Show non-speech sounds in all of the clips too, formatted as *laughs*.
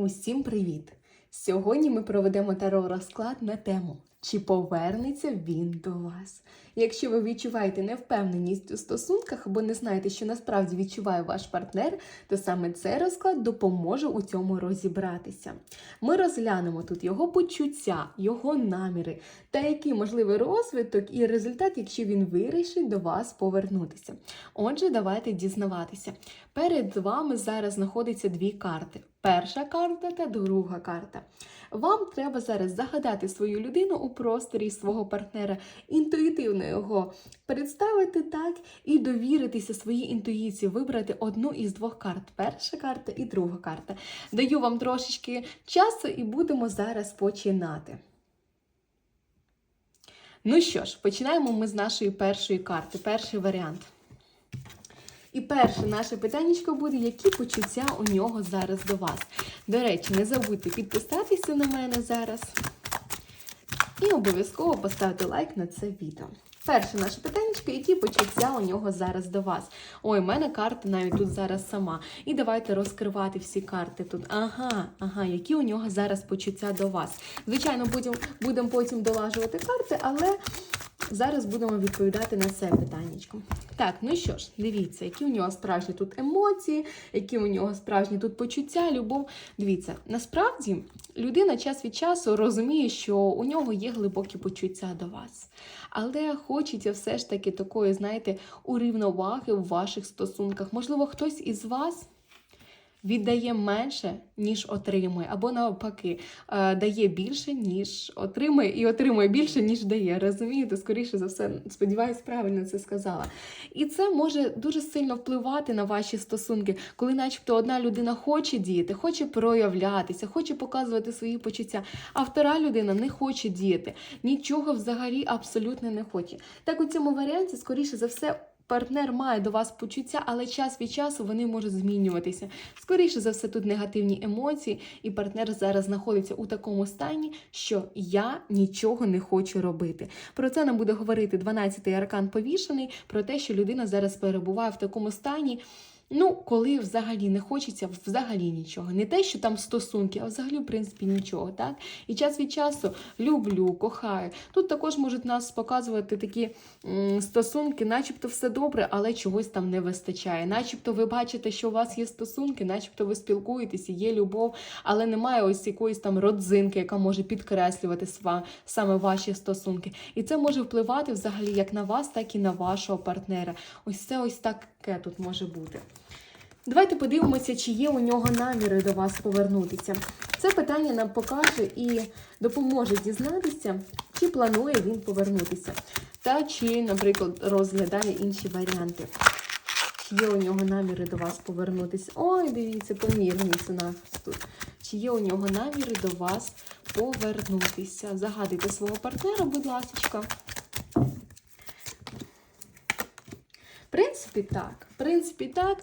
Усім привіт! Сьогодні ми проведемо таро розклад на тему, чи повернеться він до вас. Якщо ви відчуваєте невпевненість у стосунках або не знаєте, що насправді відчуває ваш партнер, то саме цей розклад допоможе у цьому розібратися. Ми розглянемо тут його почуття, його наміри та який можливий розвиток і результат, якщо він вирішить до вас повернутися. Отже, давайте дізнаватися. Перед вами зараз знаходяться дві карти. Перша карта та друга карта. Вам треба зараз загадати свою людину у просторі свого партнера, інтуїтивно його представити так і довіритися своїй інтуїції, вибрати одну із двох карт. Перша карта і друга карта. Даю вам трошечки часу і будемо зараз починати. Ну що ж, починаємо ми з нашої першої карти, перший варіант. І перше наше питаннячко буде, які почуття у нього зараз до вас. До речі, не забудьте підписатися на мене зараз. І обов'язково поставити лайк на це відео. Перше наше питаннячко, які почуття у нього зараз до вас. Ой, в мене карта навіть тут зараз сама. І давайте розкривати всі карти тут. Ага, ага, які у нього зараз почуття до вас. Звичайно, будемо будем потім долажувати карти, але зараз будемо відповідати на це питаннячко. Так, ну що ж, дивіться, які у нього справжні тут емоції, які у нього справжні тут почуття, любов. Дивіться, насправді людина час від часу розуміє, що у нього є глибокі почуття до вас. Але хочеться все ж таки такої, знаєте, урівноваги в ваших стосунках. Можливо, хтось із вас. Віддає менше, ніж отримує, або навпаки, е, дає більше, ніж отримує, і отримує більше, ніж дає. Розумієте, скоріше за все, сподіваюсь, правильно це сказала. І це може дуже сильно впливати на ваші стосунки, коли, начебто, одна людина хоче діяти, хоче проявлятися, хоче показувати свої почуття, а втора людина не хоче діяти, нічого взагалі абсолютно не хоче. Так у цьому варіанті, скоріше за все. Партнер має до вас почуття, але час від часу вони можуть змінюватися. Скоріше за все, тут негативні емоції, і партнер зараз знаходиться у такому стані, що я нічого не хочу робити. Про це нам буде говорити 12-й аркан повішений, про те, що людина зараз перебуває в такому стані. Ну, коли взагалі не хочеться взагалі нічого. Не те, що там стосунки, а взагалі, в принципі, нічого. так? І час від часу люблю, кохаю. Тут також можуть нас показувати такі стосунки, начебто все добре, але чогось там не вистачає. Начебто ви бачите, що у вас є стосунки, начебто ви спілкуєтеся, є любов, але немає ось якоїсь там родзинки, яка може підкреслювати саме ваші стосунки. І це може впливати взагалі як на вас, так і на вашого партнера. Ось це ось таке тут може бути. Давайте подивимося, чи є у нього наміри до вас повернутися. Це питання нам покаже і допоможе дізнатися, чи планує він повернутися, та чи, наприклад, розглядає інші варіанти. Чи є у нього наміри до вас повернутися? Ой, дивіться, помірність у нас тут. Чи є у нього наміри до вас повернутися? Загадуйте свого партнера, будь ласка. В принципі, так. В принципі, так.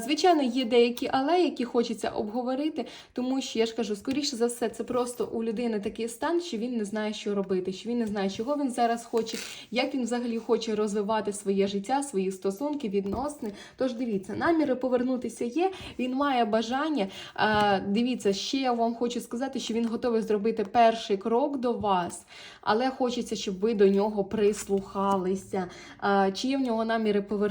Звичайно, є деякі але, які хочеться обговорити, тому що я ж кажу, скоріше за все, це просто у людини такий стан, що він не знає, що робити, що він не знає, чого він зараз хоче, як він взагалі хоче розвивати своє життя, свої стосунки, відносини. Тож дивіться, наміри повернутися є. Він має бажання. Дивіться, ще я вам хочу сказати, що він готовий зробити перший крок до вас, але хочеться, щоб ви до нього прислухалися. Чи є в нього наміри повернутися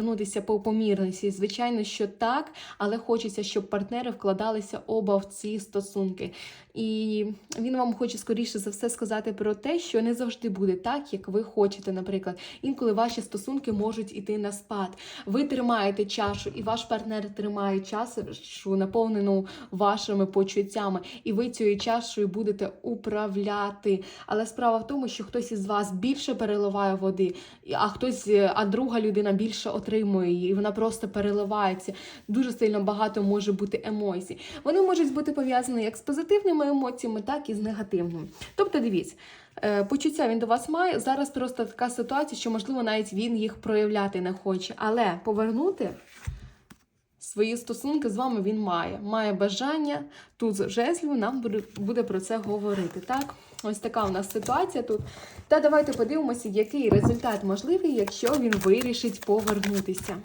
по помірності? Звичайно, що так, але хочеться, щоб партнери вкладалися оба в ці стосунки. І він вам хоче скоріше за все сказати про те, що не завжди буде так, як ви хочете. Наприклад, інколи ваші стосунки можуть іти на спад. Ви тримаєте чашу, і ваш партнер тримає чашу, наповнену вашими почуттями, і ви цією чашою будете управляти. Але справа в тому, що хтось із вас більше переливає води, а хтось, а друга людина більше отримує її, і вона просто переливається. Дуже сильно багато може бути емоцій. Вони можуть бути пов'язані як з позитивними емоціями, так і з негативними. Тобто, дивіться. е, Почуття він до вас має. Зараз просто така ситуація, що, можливо, навіть він їх проявляти не хоче. Але повернути свої стосунки з вами він має. Має бажання тут жезлів нам буде про це говорити. Так, ось така у нас ситуація тут. Та давайте подивимося, який результат можливий, якщо він вирішить повернутися.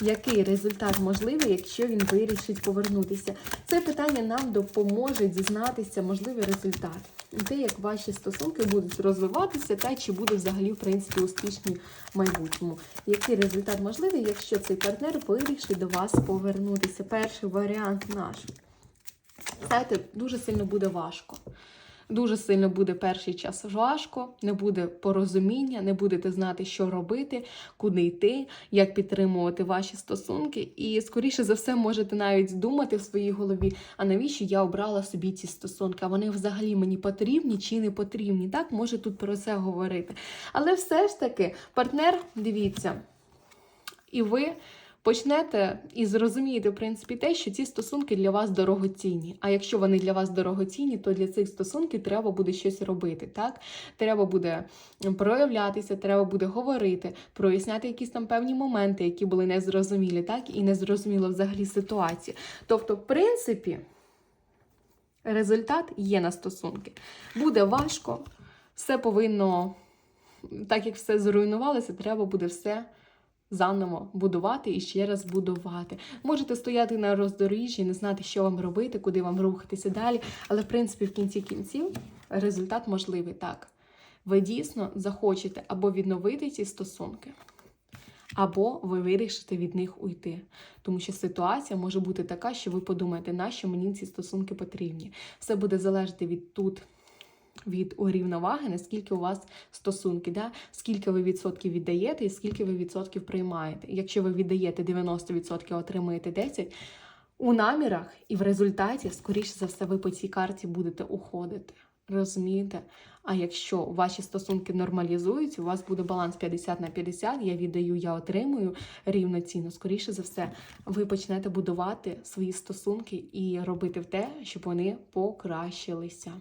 який результат можливий, якщо він вирішить повернутися. Це питання нам допоможе дізнатися можливий результат. Те, як ваші стосунки будуть розвиватися, та чи буде взагалі, в принципі, успішні в майбутньому. Який результат можливий, якщо цей партнер вирішить до вас повернутися? Перший варіант наш. Знаєте, дуже сильно буде важко. Дуже сильно буде перший час важко, не буде порозуміння, не будете знати, що робити, куди йти, як підтримувати ваші стосунки. І, скоріше за все, можете навіть думати в своїй голові, а навіщо я обрала собі ці стосунки? А вони взагалі мені потрібні чи не потрібні? Так, може тут про це говорити. Але все ж таки, партнер, дивіться, і ви почнете і зрозумієте, в принципі, те, що ці стосунки для вас дорогоцінні. А якщо вони для вас дорогоцінні, то для цих стосунків треба буде щось робити. Так? Треба буде проявлятися, треба буде говорити, проясняти якісь там певні моменти, які були незрозумілі, так, і незрозуміло взагалі ситуації. Тобто, в принципі, результат є на стосунки. Буде важко, все повинно, так як все зруйнувалося, треба буде все заново будувати і ще раз будувати. Можете стояти на роздоріжжі, не знати, що вам робити, куди вам рухатися далі. Але, в принципі, в кінці кінців результат можливий так. Ви дійсно захочете або відновити ці стосунки, або ви вирішите від них уйти. Тому що ситуація може бути така, що ви подумаєте, нащо мені ці стосунки потрібні. Все буде залежати від тут від урівноваги, наскільки у вас стосунки, да? скільки ви відсотків віддаєте і скільки ви відсотків приймаєте. Якщо ви віддаєте 90%, отримуєте 10%, у намірах і в результаті, скоріше за все, ви по цій карті будете уходити. Розумієте? А якщо ваші стосунки нормалізуються, у вас буде баланс 50 на 50, я віддаю, я отримую рівноцінно. Скоріше за все, ви почнете будувати свої стосунки і робити те, щоб вони покращилися.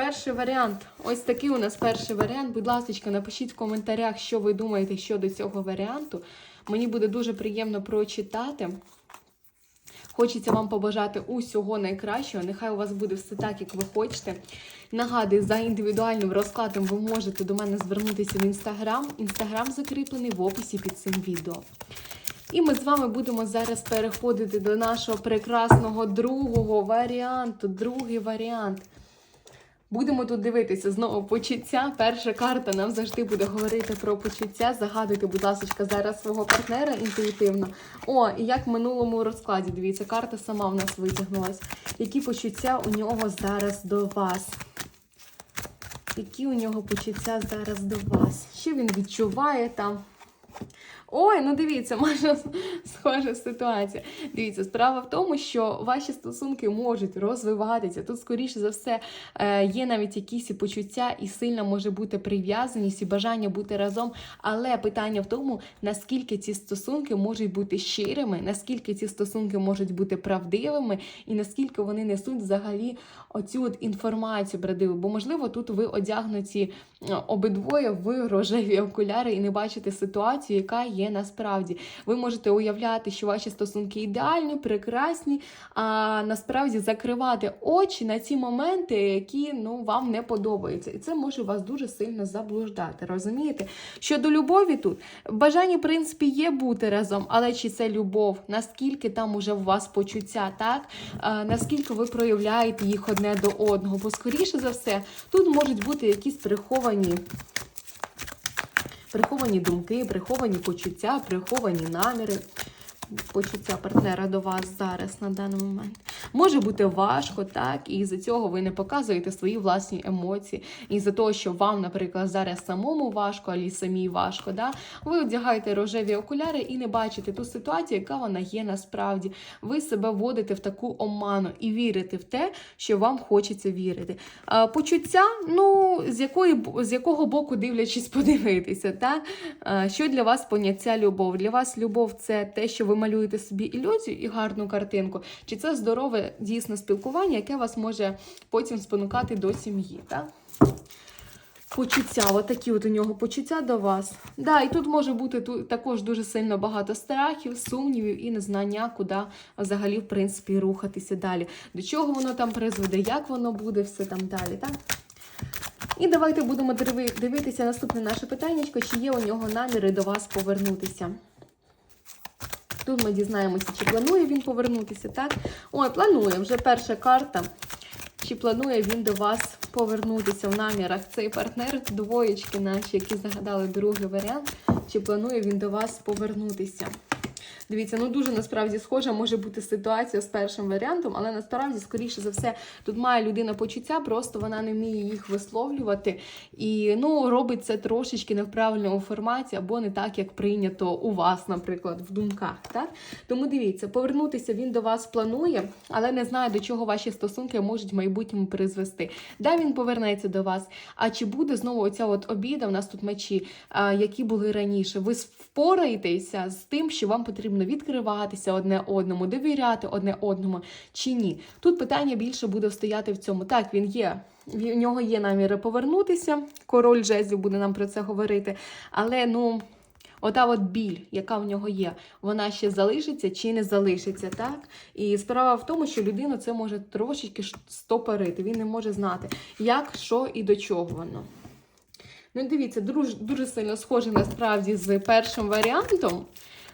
Перший варіант. Ось такий у нас перший варіант. Будь ласка, напишіть в коментарях, що ви думаєте щодо цього варіанту. Мені буде дуже приємно прочитати. Хочеться вам побажати усього найкращого. Нехай у вас буде все так, як ви хочете. Нагадую, за індивідуальним розкладом ви можете до мене звернутися в інстаграм. Інстаграм закріплений в описі під цим відео. І ми з вами будемо зараз переходити до нашого прекрасного другого варіанту. Другий варіант. Будемо тут дивитися знову почуття. Перша карта нам завжди буде говорити про почуття. Загадуйте, будь ласка, зараз свого партнера інтуїтивно. О, і як в минулому розкладі, дивіться, карта сама в нас витягнулась. Які почуття у нього зараз до вас? Які у нього почуття зараз до вас? Що він відчуває там? Ой, ну дивіться, *laughs* може схожа ситуація. Дивіться, справа в тому, що ваші стосунки можуть розвиватися. Тут, скоріше за все, е, є навіть якісь почуття, і сильно може бути прив'язаність і бажання бути разом. Але питання в тому, наскільки ці стосунки можуть бути щирими, наскільки ці стосунки можуть бути правдивими, і наскільки вони несуть взагалі оцю от інформацію правдиву. Бо, можливо, тут ви одягнуті е, обидвоє в рожеві окуляри і не бачите ситуацію, яка є насправді. Ви можете уявляти, що ваші стосунки ідеальні, прекрасні, а насправді закривати очі на ці моменти, які ну, вам не подобаються. І це може вас дуже сильно заблуждати. Розумієте? Щодо любові тут, бажання, в принципі, є бути разом, але чи це любов? Наскільки там уже у вас почуття, так? А, наскільки ви проявляєте їх одне до одного? Бо, скоріше за все, тут можуть бути якісь приховані приховані думки, приховані почуття, приховані наміри. Почуття партнера до вас зараз на даний момент. Може бути важко, так, і з-за цього ви не показуєте свої власні емоції. І за того, що вам, наприклад, зараз самому важко, або самій важко, да, ви одягаєте рожеві окуляри і не бачите ту ситуацію, яка вона є насправді. Ви себе вводите в таку оману і вірите в те, що вам хочеться вірити. Почуття, ну, з якої з якого боку дивлячись *laughs* подивитися, так? Що для вас поняття любов? Для вас любов це те, що ви малюєте собі ілюзію і гарну картинку, чи це здорове дійсне спілкування, яке вас може потім спонукати до сім'ї. Так? Почуття, отакі от у нього почуття до вас. Да, і тут може бути також дуже сильно багато страхів, сумнівів і незнання, куди взагалі, в принципі, рухатися далі. До чого воно там призведе, як воно буде, все там далі. так? І давайте будемо дивитися наступне наше питання, чи є у нього наміри до вас повернутися. Тут ми дізнаємося, чи планує він повернутися, так? Ой, планує, вже перша карта. Чи планує він до вас повернутися в намірах? Цей партнер, двоєчки наші, які загадали другий варіант, чи планує він до вас повернутися? Дивіться, ну дуже насправді схожа може бути ситуація з першим варіантом, але насправді, скоріше за все, тут має людина почуття, просто вона не вміє їх висловлювати і ну робить це трошечки не в правильному форматі або не так, як прийнято у вас, наприклад, в думках. Так тому дивіться, повернутися він до вас планує, але не знає, до чого ваші стосунки можуть в майбутньому призвести. Де він повернеться до вас? А чи буде знову оця от обіда? У нас тут мечі, які були раніше? Ви впораєтеся з тим, що вам потрібно відкриватися одне одному, довіряти одне одному чи ні? Тут питання більше буде стояти в цьому. Так, він є. В нього є наміри повернутися. Король жезлів буде нам про це говорити. Але ну. Ота от біль, яка в нього є, вона ще залишиться чи не залишиться, так? І справа в тому, що людину це може трошечки стопорити. Він не може знати, як, що і до чого воно. Ну, дивіться, дуже, дуже сильно схоже насправді з першим варіантом.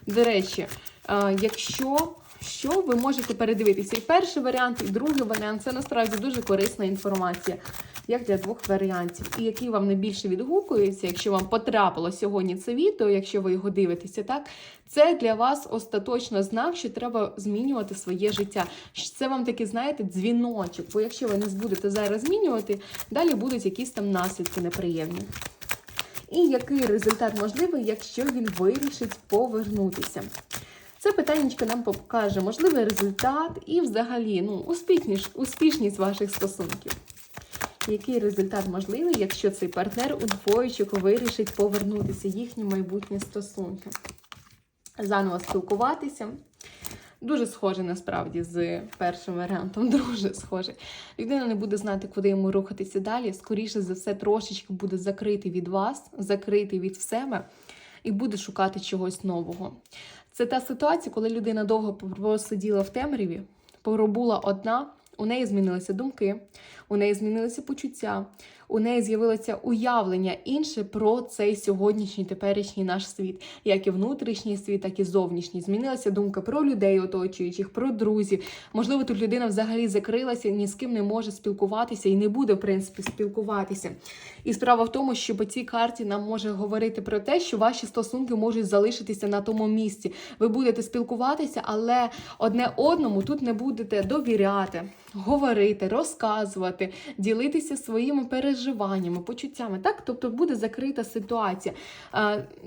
До речі, е, якщо що, ви можете передивитися і перший варіант, і другий варіант це насправді дуже корисна інформація, як для двох варіантів. І який вам найбільше відгукується, якщо вам потрапило сьогодні це відео, якщо ви його дивитеся, так це для вас остаточно знак, що треба змінювати своє життя. Це вам такий, знаєте, дзвіночок. Бо якщо ви не будете зараз змінювати, далі будуть якісь там наслідки неприємні. І який результат можливий, якщо він вирішить повернутися? Це питання нам покаже можливий результат і взагалі ну, успішність, успішність ваших стосунків. Який результат можливий, якщо цей партнер у двоєчок вирішить повернутися їхні майбутні стосунки? Заново спілкуватися. Дуже схоже насправді з першим варіантом. *laughs* Дуже схоже. Людина не буде знати, куди йому рухатися далі. Скоріше за все, трошечки буде закритий від вас, закритий від себе і буде шукати чогось нового. Це та ситуація, коли людина довго просиділа в темряві, поробула одна, у неї змінилися думки, у неї змінилися почуття, у неї з'явилося уявлення інше про цей сьогоднішній теперішній наш світ, як і внутрішній світ, так і зовнішній. Змінилася думка про людей, оточуючих, про друзів. Можливо, тут людина взагалі закрилася, ні з ким не може спілкуватися і не буде, в принципі, спілкуватися. І справа в тому, що по цій карті нам може говорити про те, що ваші стосунки можуть залишитися на тому місці. Ви будете спілкуватися, але одне одному тут не будете довіряти, говорити, розказувати, ділитися своїми переживаннями, почуттями. Так, тобто буде закрита ситуація.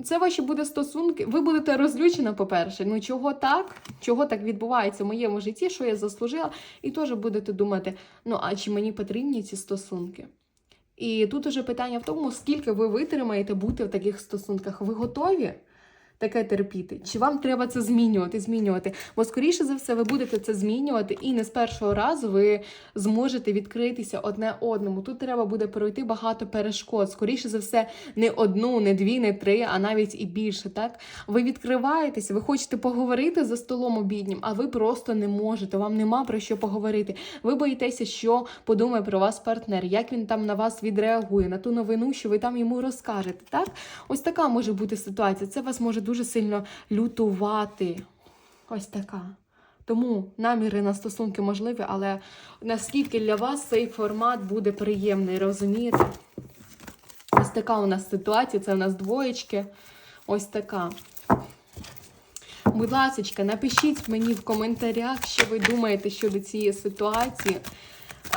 Це ваші буде стосунки. Ви будете розлючена, по-перше. Ну чого так? Чого так відбувається в моєму житті, що я заслужила, і теж будете думати: ну а чи мені потрібні ці стосунки? І тут уже питання в тому, скільки ви витримаєте бути в таких стосунках. Ви готові таке терпіти? Чи вам треба це змінювати, змінювати? Бо, скоріше за все, ви будете це змінювати, і не з першого разу ви зможете відкритися одне одному. Тут треба буде пройти багато перешкод. Скоріше за все, не одну, не дві, не три, а навіть і більше. Так ви відкриваєтеся, ви хочете поговорити за столом обіднім, а ви просто не можете. Вам нема про що поговорити. Ви боїтеся, що подумає про вас партнер, як він там на вас відреагує, на ту новину, що ви там йому розкажете. Так, ось така може бути ситуація. Це вас може дуже сильно лютувати. Ось така. Тому наміри на стосунки можливі, але наскільки для вас цей формат буде приємний, розумієте? Ось така у нас ситуація, це у нас двоєчки. Ось така. Будь ласка, напишіть мені в коментарях, що ви думаєте щодо цієї ситуації.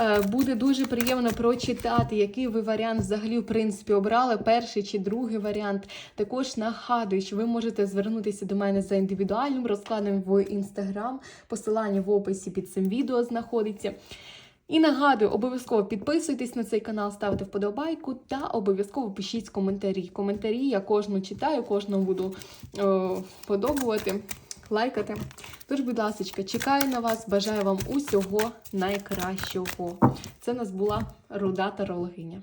Е, Буде дуже приємно прочитати, який ви варіант взагалі, в принципі, обрали, перший чи другий варіант. Також нагадую, що ви можете звернутися до мене за індивідуальним розкладом в інстаграм. Посилання в описі під цим відео знаходиться. І нагадую, обов'язково підписуйтесь на цей канал, ставте вподобайку та обов'язково пишіть коментарі. Коментарі я кожну читаю, кожному буду е, подобувати, лайкати. Тож, будь ласка, чекаю на вас, бажаю вам усього найкращого. Це у нас була руда тарологиня.